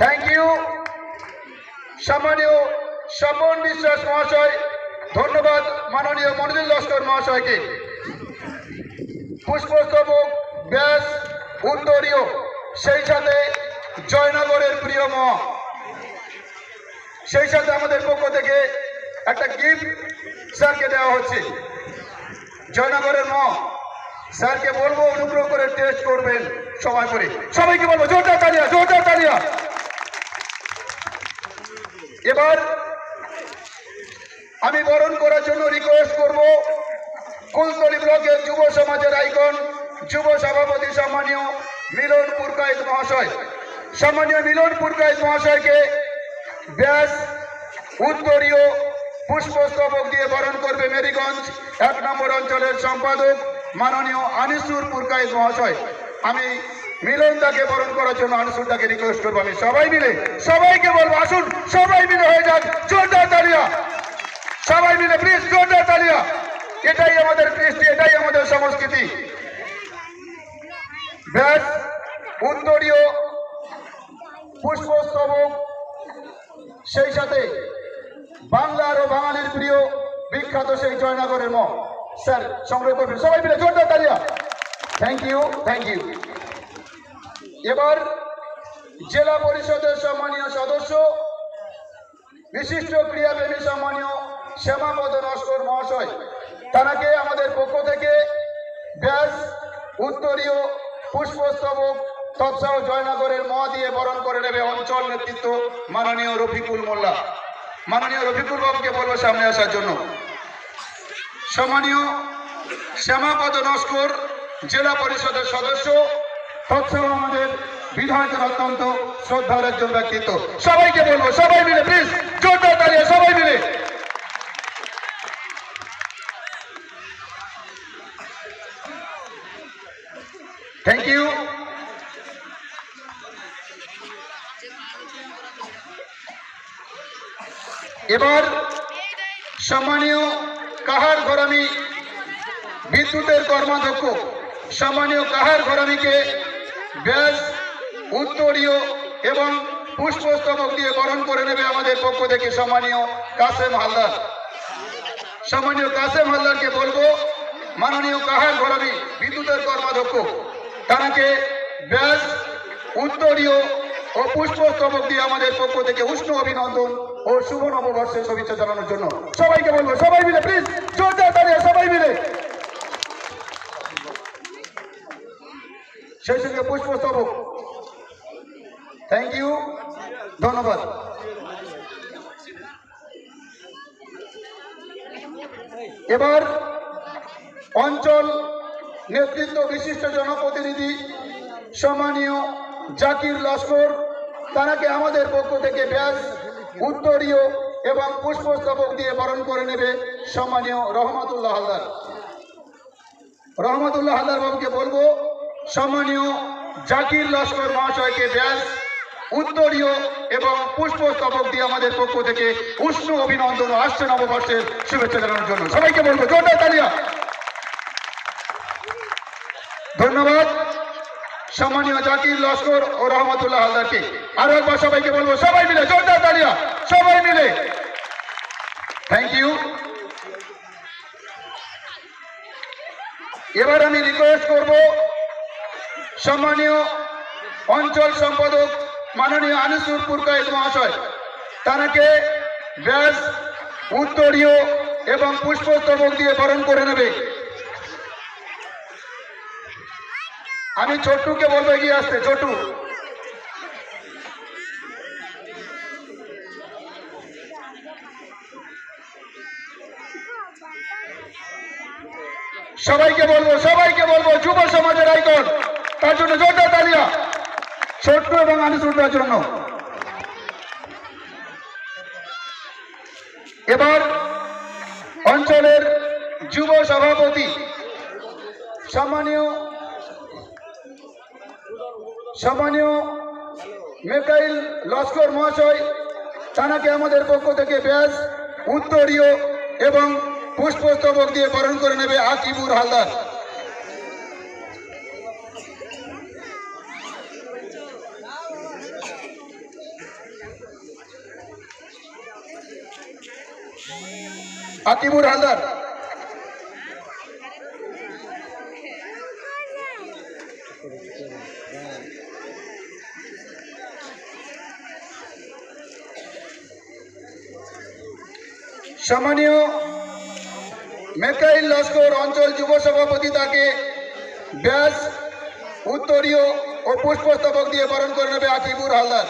Thank you সম্মানীয় স্বপন বিশ্বাস মহাশয়, ধন্যবাদ মাননীয় মনোজিৎ লস্কর মহাশয়কে। পুষ্পস্তবক ব্যাস উত্তরীয়, সেই সাথে জয়নগরের প্রিয় ম। সেই সাথে আমাদের পক্ষ থেকে একটা গিফট স্যারকে দেওয়া হচ্ছে। জয়নগরের ম, স্যারকে বলব অনুগ্রহ করে টেস্ট করবেন সময় করে। সবাইকে বলব, জোরদার তালিয়া জোরদার তালিয়া। এবার আমি বরণ করার জন্য রিকোয়েস্ট করব কুলতলি ব্লকের যুব সমাজের আইকন যুব সভাপতি সম্মানীয় মিলন পুরকায়েত মহাশয়। সম্মানীয় মিলন পুরকায়েত মহাশয়কে ব্যাস উত্তরীয় পুষ্পস্তবক দিয়ে বরণ করবে মেরিগঞ্জ, এক নম্বর অঞ্চলের সম্পাদক মাননীয় আনিসুর পুরকায়েত মহাশয়। আমি মিলন তাকে বরণ করার জন্য আনিসুর তাকে রিকোয়েস্ট করব আমি। সবাই মিলে, সবাইকে বলব, আসুন, সবাই মিলে হয়ে যাক। জোরদার তালিয়া! সবাই মিলে প্লিজ জোরদার তালিয়া! এটাই আমাদের কৃষ্টি, এটাই আমাদের সংস্কৃতি। ব্যাস, উত্তরীয় পুষ্পস্তবক সেই সাথে বাংলার ও বাঙালির প্রিয় বিখ্যাত সেই জয়নগরের ম স্যার, সংগ্রহ করবেন। সবাই মিলে, জোরদার তালিয়া! থ্যাংক ইউ থ্যাংক ইউ এবার জেলা পরিষদের সম্মানীয় সদস্য, বিশিষ্ট ক্রীড়াপ্রেমী সম্মানীয় শ্যামাপদ নস্কর মহাশয় তারাকে আমাদের পক্ষ থেকে ব্যাস, উত্তরীয় পুষ্পস্তবক তৎসহ জয়নগরের মহা দিয়ে বরণ করে নেবে অঞ্চল নেতৃত্ব মাননীয় রফিকুল মোল্লা। মাননীয় রফিকুল বাবুকে বলব সামনে আসার জন্য। সম্মানীয় শ্যামাপদ নস্কর, জেলা পরিষদের সদস্য তৎসহ আমাদের বিধায়কের অত্যন্ত শ্রদ্ধার একজন ব্যক্তিত্ব সবাইকে বলব, সবাই মিলে প্লিজ জোরদার তালিয়া সবাই মিলে। থ্যাংক ইউ এবার সম্মানীয়, কাহার ঘরামি বিদ্যুতের কর্মাধ্যক্ষ, সম্মানীয় কাহার ঘরামিকে ব্যাস উত্তরীয় এবং পুষ্পস্তবক দিয়ে বরণ করে নেবে আমাদের পক্ষ থেকে সম্মানীয় কাসেম হালদার। সম্মানীয় কাসেম হালদারকে বলব, মাননীয় কাহার ঘরামি, বিদ্যুতের কর্মাধ্যক্ষ, তাকে ব্যাস উত্তরীয় ও পুষ্পস্তবক দিয়ে আমাদের পক্ষ থেকে উষ্ণ অভিনন্দন ও শুভ নববর্ষের শুভেচ্ছা জানানোর জন্য সবাইকে বলব, সবাই মিলে প্লিজ জোরদার তালিয়া সবাই মিলে সেই সঙ্গে পুষ্পস্তবক। থ্যাংক ইউ ধন্যবাদ। এবার অঞ্চল নেতৃত্ব বিশিষ্ট জনপ্রতিনিধি সম্মানীয় জাকির লস্কর, তারাকে আমাদের পক্ষ থেকে ব্যাস, উত্তরীয় এবং পুষ্পস্তবক দিয়ে বরণ করে নেবে সম্মানীয় রহমতুল্লাহ হালদার। রহমতুল্লাহ হালদার বাবুকে বলব সম্মানীয় জাকির লস্কর মহাশয়কে ব্যাস, উত্তরীয় এবং পুষ্পস্তবক দিয়ে আমাদের পক্ষ থেকে উষ্ণ অভিনন্দন আসছে নববর্ষের শুভেচ্ছা জানানোর জন্য। সবাইকে বলব, জোরদার তালিয়া। ধন্যবাদ সম্মানীয় জাকির লস্কর ও রহমতুল্লাহ হালদারকে। আরও একবার সবাইকে বলব, সবাই মিলে, জোরদার তালিয়া, সবাই মিলে। থ্যাংক ইউ এবার আমি রিকোয়েস্ট করব সম্মানীয় অঞ্চল সম্পাদক মাননীয় আনিসুর পুরকায়েত মহাশয়, তারাকে ব্যাস, উত্তরীয় এবং পুষ্পস্তবক দিয়ে বরণ করে নেবে। আমি ছোট্টুকে বলব এগিয়ে আসতে, ছোট্টু। সবাইকে বলব সবাইকে বলব, যুব সমাজের আইকন। তার জন্য জোরদার তালিয়া ছোট্ট এবং আনিসুরদার জন্য এবার অঞ্চলের যুব সভাপতি, সম্মানীয় সম্মানীয় মেকাইল লস্কর মহাশয়, তানাকে আমাদের পক্ষ থেকে ব্যাস উত্তরীয় এবং পুষ্পস্তবক দিয়ে বরণ করে নেবে আকিবুর হালদার। আকিবুর হালদার সম্মানীয় মেকাইল লস্কর অঞ্চল যুব সভাপতি তাকে ব্যাস, উত্তরীয় ও পুষ্পস্তবক দিয়ে বরণ করে নেবে আকিবুর হালদার